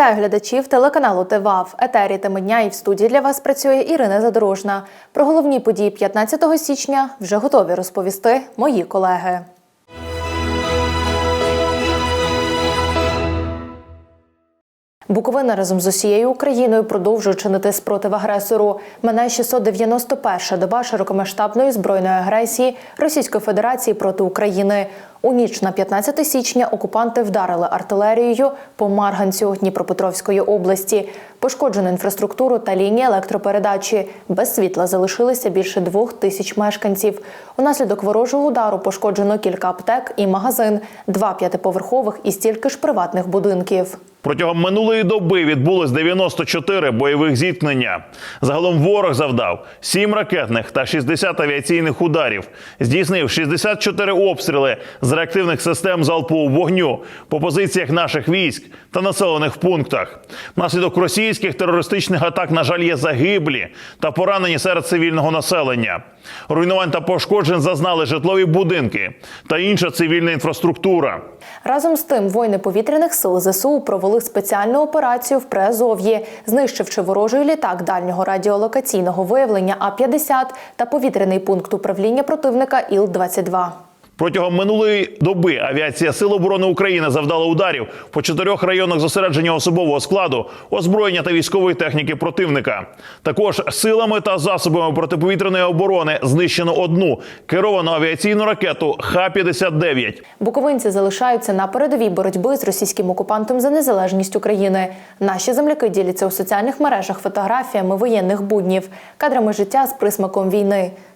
Вітаю глядачів телеканалу ТВА. В етері теми дня і в студії для вас працює Ірина Задорожна. Про головні події 15 січня вже готові розповісти мої колеги. Буковина разом з усією Україною продовжує чинити спротив агресору. Мене 691 доба широкомасштабної збройної агресії Російської Федерації проти України. У ніч на 15 січня окупанти вдарили артилерією по Марганцю Дніпропетровської області. Пошкоджено інфраструктуру та лінії електропередачі. Без світла залишилися більше двох тисяч мешканців. Унаслідок ворожого удару пошкоджено кілька аптек і магазин, два п'ятиповерхових і стільки ж приватних будинків. Протягом минулої доби відбулось 94 бойових зіткнення. Загалом ворог завдав 7 ракетних та 60 авіаційних ударів. Здійснив 64 обстріли з реактивних систем залпового вогню по позиціях наших військ та населених пунктах. Внаслідок російських терористичних атак, на жаль, є загиблі та поранені серед цивільного населення. Руйнувань та пошкоджень зазнали житлові будинки та інша цивільна інфраструктура. Разом з тим, воїни повітряних сил ЗСУ провели спеціальну операцію в Приазов'ї, знищивши ворожий літак дальнього радіолокаційного виявлення А-50 та повітряний пункт управління противника Іл-22. Протягом минулої доби авіація Сил оборони України завдала ударів по чотирьох районах зосередження особового складу, озброєння та військової техніки противника. Також силами та засобами протиповітряної оборони знищено одну керовану авіаційну ракету Х-59. Буковинці залишаються на передовій боротьби з російським окупантом за незалежність України. Наші земляки діляться у соціальних мережах фотографіями воєнних буднів, кадрами життя з присмаком війни.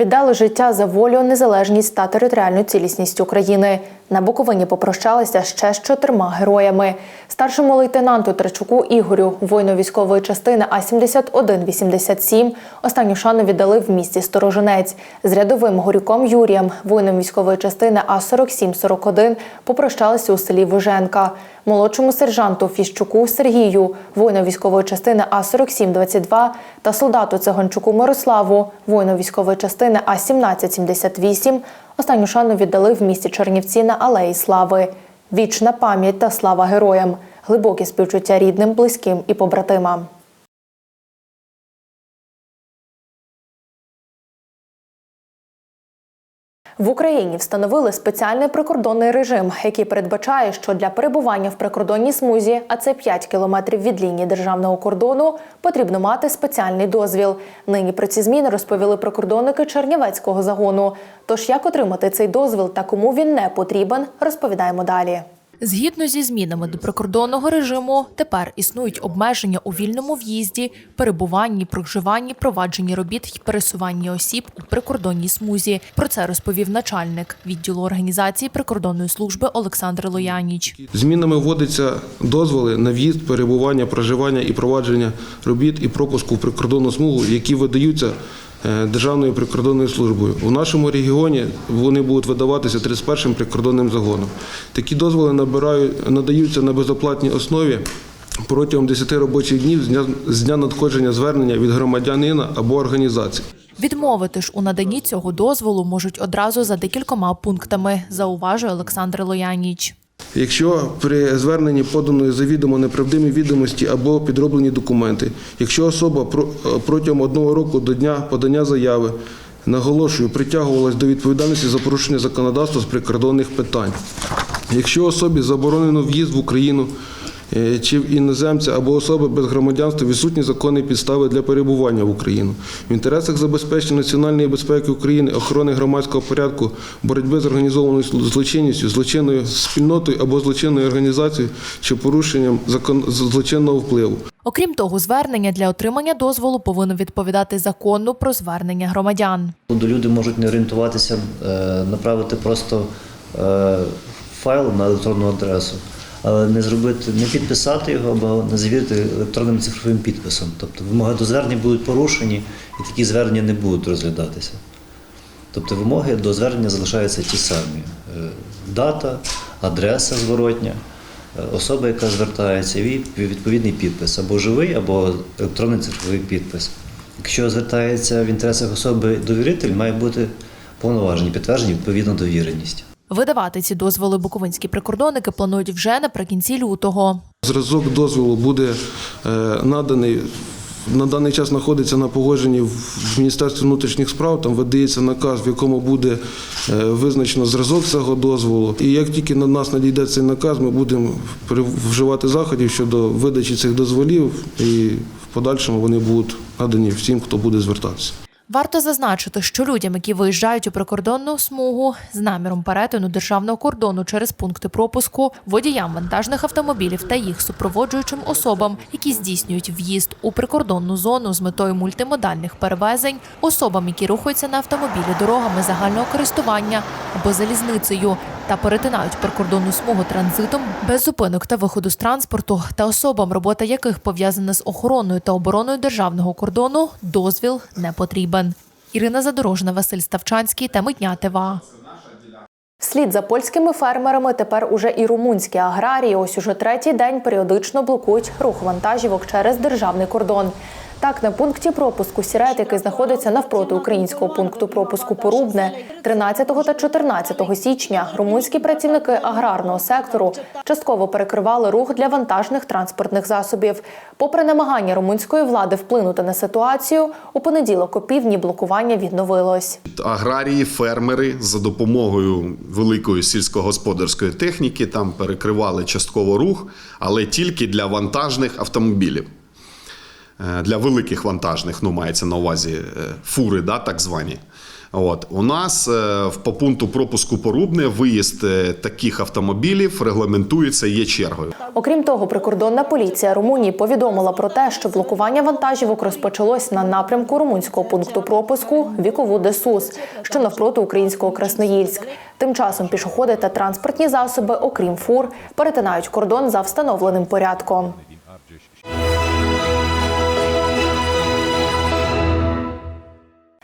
Віддали життя за волю, незалежність та територіальну цілісність України. На Буковині попрощалися ще з чотирма героями. Старшому лейтенанту Трачуку Ігорю, воїну військової частини А-71-87, останню шану віддали в місті Сторожинець. З рядовим Горюком Юрієм, воїном військової частини А-47-41, попрощалися у селі Виженка. Молодшому сержанту Фіщуку Сергію, воїну військової частини А-47-22 та солдату Циганчуку Мирославу, воїну військової частини А-17-78, останню шану віддали в місті Чернівці на Алеї Слави. Вічна пам'ять та слава героям, глибокі співчуття рідним, близьким і побратимам. В Україні встановили спеціальний прикордонний режим, який передбачає, що для перебування в прикордонній смузі, а це 5 кілометрів від лінії державного кордону, потрібно мати спеціальний дозвіл. Нині про ці зміни розповіли прикордонники Чернівецького загону. Тож як отримати цей дозвіл та кому він не потрібен, розповідаємо далі. Згідно зі змінами до прикордонного режиму, тепер існують обмеження у вільному в'їзді, перебуванні, проживанні, провадженні робіт і пересуванні осіб у прикордонній смузі. Про це розповів начальник відділу організації прикордонної служби Олександр Лояніч. Змінами вводяться дозволи на в'їзд, перебування, проживання і провадження робіт і пропуску в прикордонну смугу, які видаються Державною прикордонною службою. У нашому регіоні вони будуть видаватися 31-м прикордонним загоном. Такі дозволи набирають, надаються на безоплатній основі протягом 10 робочих днів з дня надходження звернення від громадянина або організації. Відмовити ж у наданні цього дозволу можуть одразу за декількома пунктами, зауважує Олександр Лояніч. Якщо при зверненні поданої завідомо неправдиві відомості або підроблені документи, якщо особа про- протягом одного року до дня подання заяви, наголошую, притягувалась до відповідальності за порушення законодавства з прикордонних питань, якщо особі заборонено в'їзд в Україну е, чи в іноземця або особи без громадянства відсутні законні підстави для перебування в Україну. В інтересах забезпечення національної безпеки України, охорони громадського порядку, боротьби з організованою злочинністю, злочинною спільнотою або злочинною організацією чи порушенням закон злочинного впливу. Окрім того, звернення для отримання дозволу повинно відповідати закону про звернення громадян. До люди можуть не орієнтуватися, е, направити просто е, файл на електронну адресу, але не зробити, не підписати його або не завірити електронним цифровим підписом. Тобто вимоги до звернення будуть порушені і такі звернення не будуть розглядатися. Тобто вимоги до звернення залишаються ті самі: Е, дата, адреса зворотня, е, особа, яка звертається, і відповідний підпис або живий, або електронний цифровий підпис. Якщо звертається в інтересах особи довіритель, має бути повноважені, підтверджені відповідно довіреність. Видавати ці дозволи буковинські прикордонники планують вже наприкінці лютого. Зразок дозволу буде е, наданий. На даний час знаходиться на погодженні в Міністерстві внутрішніх справ. Там видається наказ, в якому буде е, визначено зразок цього дозволу. І як тільки на нас надійде цей наказ, ми будемо вживати заходів щодо видачі цих дозволів, і в подальшому вони будуть надані всім, хто буде звертатися. Варто зазначити, що людям, які виїжджають у прикордонну смугу з наміром перетину державного кордону через пункти пропуску, водіям вантажних автомобілів та їх супроводжуючим особам, які здійснюють в'їзд у прикордонну зону з метою мультимодальних перевезень, особам, які рухаються на автомобілі дорогами загального користування або залізницею та перетинають прикордонну смугу транзитом без зупинок та виходу з транспорту, та особам, робота яких пов'язана з охороною та обороною державного кордону, дозвіл не потрібен. Ірина Задорожна, Василь Ставчанський та Митня ТВА. Вслід за польськими фермерами тепер уже і румунські аграрії ось уже третій день періодично блокують рух вантажівок через державний кордон. Так, на пункті пропуску Сірет, який знаходиться навпроти українського пункту пропуску Порубне, 13 та 14 січня румунські працівники аграрного сектору частково перекривали рух для вантажних транспортних засобів. Попри намагання румунської влади вплинути на ситуацію, у понеділок о півдні блокування відновилось. Аграрії, фермери за допомогою великої сільськогосподарської техніки там перекривали частково рух, але тільки для вантажних автомобілів. Е, Для великих вантажних, ну мається на увазі е, фури, да, так звані. От у нас е, по пункту пропуску порубне виїзд таких автомобілів регламентується є чергою. Окрім того, прикордонна поліція Румунії повідомила про те, що блокування вантажівок розпочалось на напрямку румунського пункту пропуску вікову Десус, що навпроти українського Красноїльськ. Тим часом пішоходи та транспортні засоби, окрім фур, перетинають кордон за встановленим порядком.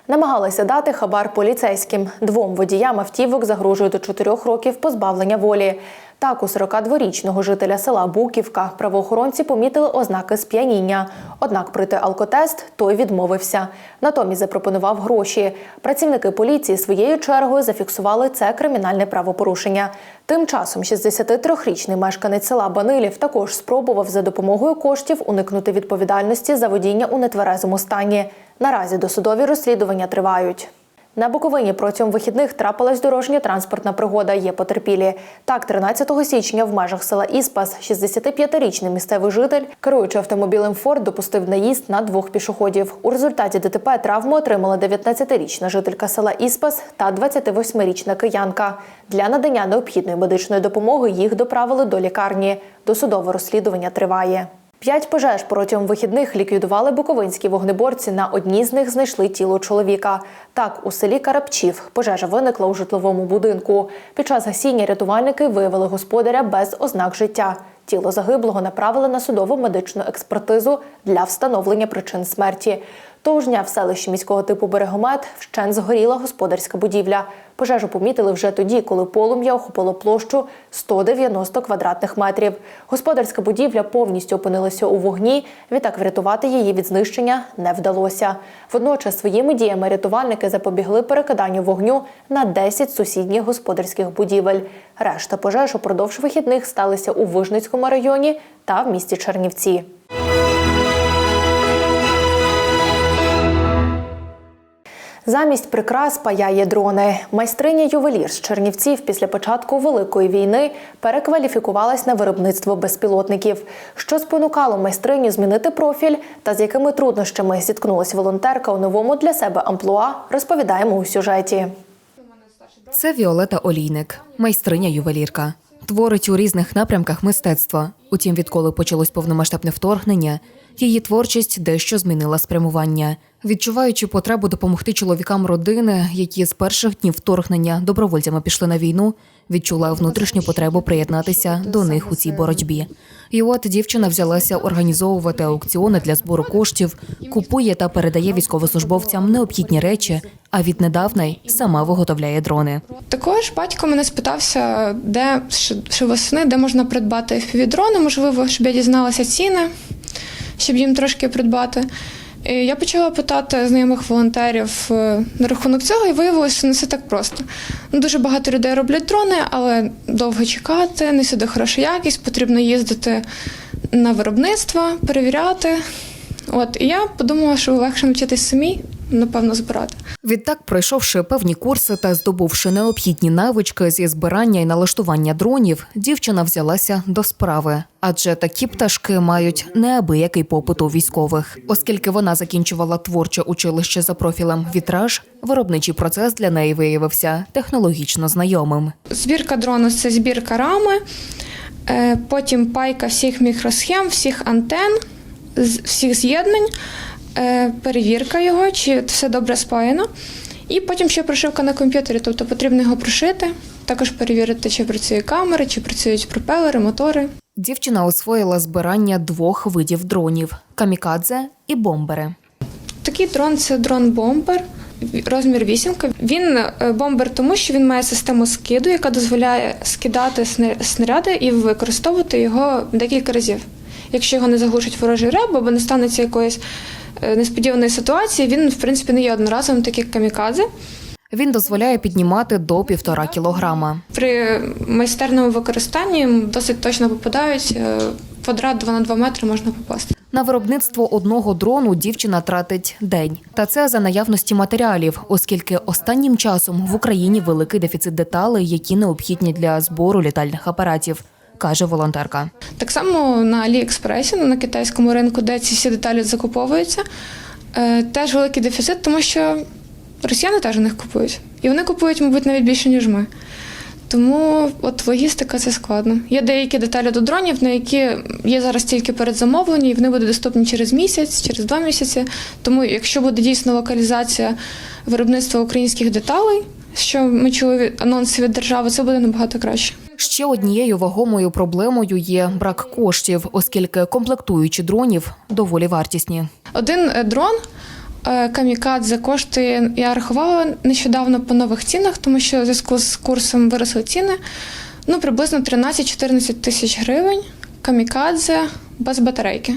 Намагалися дати хабар поліцейським. Двом водіям автівок загрожує до чотирьох років позбавлення волі. Так, у 42-річного жителя села Буківка правоохоронці помітили ознаки сп'яніння. Однак пройти алкотест той відмовився. Натомість запропонував гроші. Працівники поліції своєю чергою зафіксували це кримінальне правопорушення. Тим часом 63-річний мешканець села Банилів також спробував за допомогою коштів уникнути відповідальності за водіння у нетверезому стані. Наразі досудові розслідування тривають. На Буковині протягом вихідних трапилась дорожньо-транспортна пригода. Є потерпілі. Так, 13 січня в межах села Іспас 65-річний місцевий житель, керуючи автомобілем Форд, допустив наїзд на двох пішоходів. У результаті ДТП травму отримала 19-річна жителька села Іспас та 28-річна киянка. Для надання необхідної медичної допомоги їх доправили до лікарні. Досудове розслідування триває. П'ять пожеж протягом вихідних ліквідували буковинські вогнеборці. На одній з них знайшли тіло чоловіка. Так, у селі Карапчів пожежа виникла у житловому будинку. Під час гасіння рятувальники виявили господаря без ознак життя. Тіло загиблого направили на судову медичну експертизу для встановлення причин смерті. Того ж дня в селищі міського типу Берегомет вщен згоріла господарська будівля. Пожежу помітили вже тоді, коли полум'я охопило площу 190 квадратних метрів. Господарська будівля повністю опинилася у вогні. Відтак врятувати її від знищення не вдалося. Водночас своїми діями рятувальники запобігли перекиданню вогню на 10 сусідніх господарських будівель. Решта пожеж упродовж вихідних сталися у Вижницькому районі та в місті Чернівці. Замість прикрас паяє дрони. Майстриня ювелір з Чернівців після початку великої війни перекваліфікувалась на виробництво безпілотників. Що спонукало майстриню змінити профіль та з якими труднощами зіткнулась волонтерка у новому для себе амплуа, розповідаємо у сюжеті. Це Віолета Олійник, майстриня ювелірка. Творить у різних напрямках мистецтва. Утім, відколи почалось повномасштабне вторгнення, її творчість дещо змінила спрямування. Відчуваючи потребу допомогти чоловікам родини, які з перших днів вторгнення добровольцями пішли на війну, відчула внутрішню потребу приєднатися до них у цій боротьбі. І от дівчина взялася організовувати аукціони для збору коштів, купує та передає військовослужбовцям необхідні речі, а віднедавна й сама виготовляє дрони. Також батько мене спитався, де що- восени, де можна придбати FPV-дрони, можливо, щоб я дізналася ціни, щоб їм трошки придбати. І я почала питати знайомих волонтерів е, на рахунок цього, і виявилося, що не все так просто. Ну, дуже багато людей роблять дрони, але довго чекати, не сюди хороша якість, потрібно їздити на виробництво, перевіряти. От і я подумала, що легше навчитись самі, напевно, збирати. Відтак, пройшовши певні курси та здобувши необхідні навички зі збирання і налаштування дронів, дівчина взялася до справи. Адже такі пташки мають неабиякий попит у військових. Оскільки вона закінчувала творче училище за профілем вітраж, виробничий процес для неї виявився технологічно знайомим. Збірка дрону це збірка рами, е, потім пайка всіх мікросхем, всіх антен, всіх з'єднань, перевірка його, чи все добре спаяно. І потім ще прошивка на комп'ютері, тобто потрібно його прошити, також перевірити, чи працює камера, чи працюють пропелери, мотори. Дівчина освоїла збирання двох видів дронів камікадзе і бомбери. Такий дрон це дрон-бомбер, розмір вісімка. Він е, бомбер, тому що він має систему скиду, яка дозволяє скидати снаряди і використовувати його декілька разів. Якщо його не заглушить ворожий реб або не станеться якоїсь е, несподіваної ситуації, він в принципі не є одноразовим, так як камікадзе. Він дозволяє піднімати до півтора кілограма. При майстерному використанні досить точно попадають. е, Квадрат 2 на 2 метри можна попасти. На виробництво одного дрону дівчина тратить день. Та це за наявності матеріалів, оскільки останнім часом в Україні великий дефіцит деталей, які необхідні для збору літальних апаратів, каже волонтерка. Так само на Аліекспресі, на китайському ринку, де ці всі деталі закуповуються, е, теж великий дефіцит, тому що росіяни теж у них купують. І вони купують, мабуть, навіть більше, ніж ми. Тому от логістика це складно. Є деякі деталі до дронів, на які є зараз тільки передзамовлені, і вони будуть доступні через місяць, через два місяці. Тому, якщо буде дійсно локалізація виробництва українських деталей, що ми чули від анонсів від держави, це буде набагато краще. Ще однією вагомою проблемою є брак коштів, оскільки комплектуючі дронів доволі вартісні. Один е, дрон е, камікадзе коштує, я рахувала нещодавно по нових цінах, тому що в зв'язку з курсом виросли ціни. Ну, приблизно 13-14 тисяч гривень. Камікадзе без батарейки.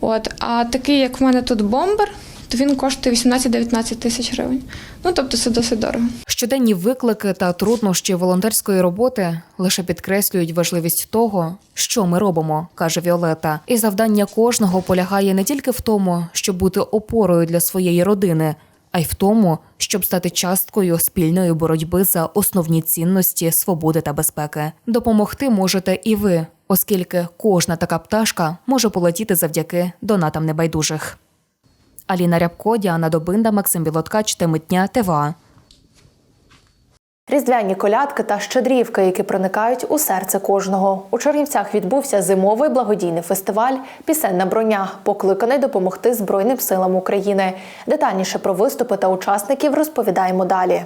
От. А такий, як в мене тут бомбер, то він коштує 18-19 тисяч гривень. Ну, тобто це досить дорого. Щоденні виклики та труднощі волонтерської роботи лише підкреслюють важливість того, що ми робимо, каже Віолета. І завдання кожного полягає не тільки в тому, щоб бути опорою для своєї родини, а й в тому, щоб стати часткою спільної боротьби за основні цінності свободи та безпеки. Допомогти можете і ви, оскільки кожна така пташка може полетіти завдяки донатам небайдужих. Аліна Рябко, Діана Добинда, Максим Білоткач, Теми дня, ТВА. Різдвяні колядки та щедрівки, які проникають у серце кожного. У Чернівцях відбувся зимовий благодійний фестиваль Пісенна броня, покликаний допомогти Збройним силам України. Детальніше про виступи та учасників розповідаємо далі.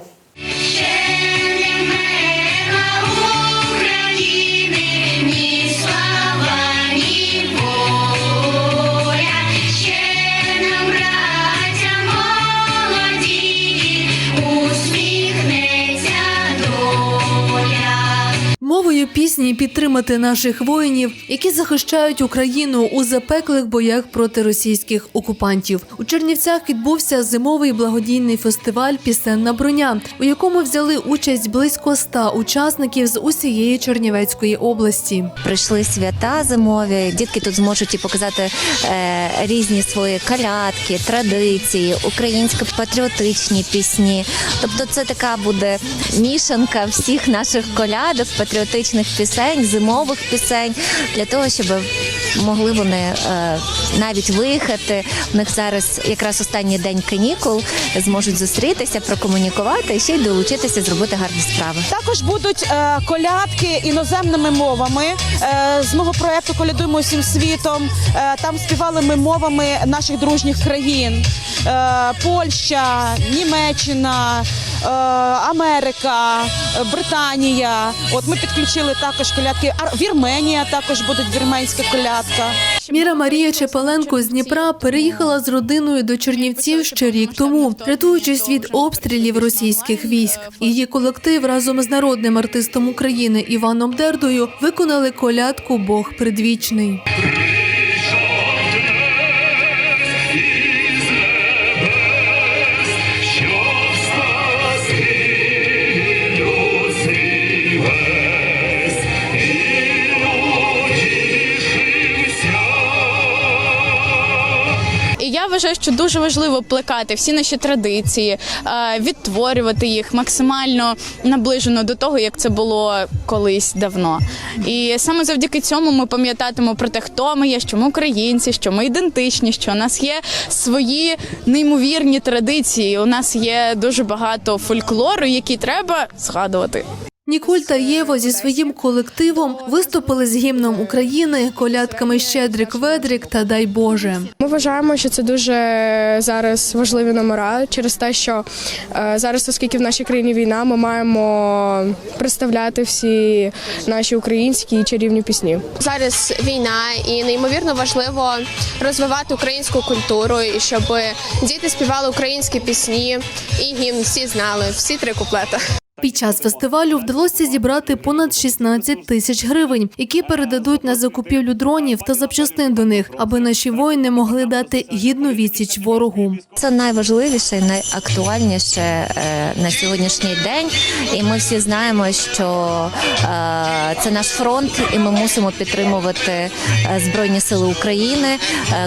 Мовою підтримати наших воїнів, які захищають Україну у запеклих боях проти російських окупантів. У Чернівцях відбувся зимовий благодійний фестиваль Пісенна броня, у якому взяли участь близько ста учасників з усієї Чернівецької області. Прийшли свята зимові. Дітки тут зможуть і показати е, різні свої калядки, традиції, українсько патріотичні пісні. Тобто, це така буде мішанка всіх наших колядок, патріотичних пісень, зимових пісень для того, щоб могли вони е, навіть виїхати. У них зараз якраз останній день канікул, зможуть зустрітися, прокомунікувати і ще й долучитися, зробити гарні справи. Також будуть е, колядки іноземними мовами. Е, з мого проекту Колядуємо всім світом. Там співали ми мовами наших дружніх країн: е, Польща, Німеччина, Америка, е, Британія. От ми підключили також колядки. Вірменія також буде вірменська колядка. Міра Марія Чепаленко з Дніпра переїхала з родиною до Чернівців ще рік тому, рятуючись від обстрілів російських військ. Її колектив разом з народним артистом України Іваном Дердою виконали колядку Бог предвічний. Вважаю, що дуже важливо плекати всі наші традиції, е, відтворювати їх максимально наближено до того, як це було колись давно. І саме завдяки цьому ми пам'ятатимемо про те, хто ми є, що ми українці, що ми ідентичні, що у нас є свої неймовірні традиції. У нас є дуже багато фольклору, який треба згадувати. Ніколь та Єва зі своїм колективом виступили з гімном України, колядками Щедрик Ведрик та Дай Боже. Ми вважаємо, що це дуже зараз важливі номера через те, що е, зараз, оскільки в нашій країні війна, ми маємо представляти всі наші українські і чарівні пісні. Зараз війна, і неймовірно важливо розвивати українську культуру, і щоб діти співали українські пісні, і гімн всі знали, всі три куплета. Під час фестивалю вдалося зібрати понад 16 тисяч гривень, які передадуть на закупівлю дронів та запчастин до них, аби наші воїни могли дати гідну відсіч ворогу. Це найважливіше, і найактуальніше е, на сьогоднішній день. І ми всі знаємо, що е, це наш фронт, і ми мусимо підтримувати е, Збройні Сили України,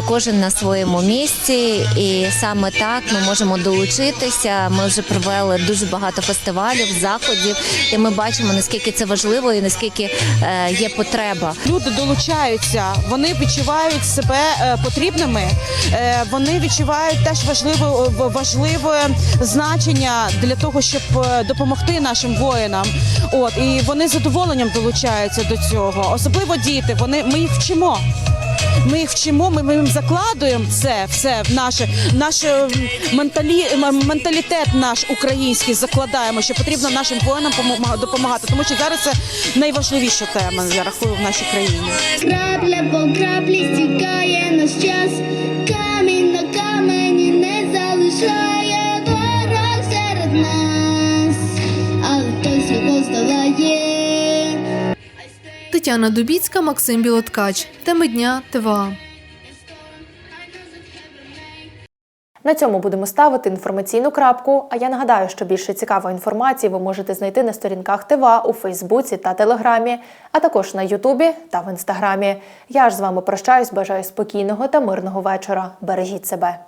кожен на своєму місці. І саме так ми можемо долучитися. Ми вже провели дуже багато фестивалів, заходів, і ми бачимо наскільки це важливо і наскільки е, є потреба. Люди долучаються, вони відчувають себе е, потрібними. е, Вони відчувають теж важливе важливе значення для того, щоб допомогти нашим воїнам. От і вони з задоволенням долучаються до цього. Особливо діти. Вони ми їх вчимо. Ми їх вчимо, ми, їм закладуємо це все в наше, наш е, менталі, менталітет наш український закладаємо, що потрібно нашим воїнам допомагати, тому що зараз це найважливіша тема, я рахую, в нашій країні. Крапля по краплі стікає наш час, камінь на камені не залишає. Ворог серед нас, Тетяна Дубіцька, Максим Білоткач. Теми дня ТВА. На цьому будемо ставити інформаційну крапку. А я нагадаю, що більше цікавої інформації ви можете знайти на сторінках ТВА у Фейсбуці та Телеграмі, а також на Ютубі та в Інстаграмі. Я ж з вами прощаюсь, бажаю спокійного та мирного вечора. Бережіть себе.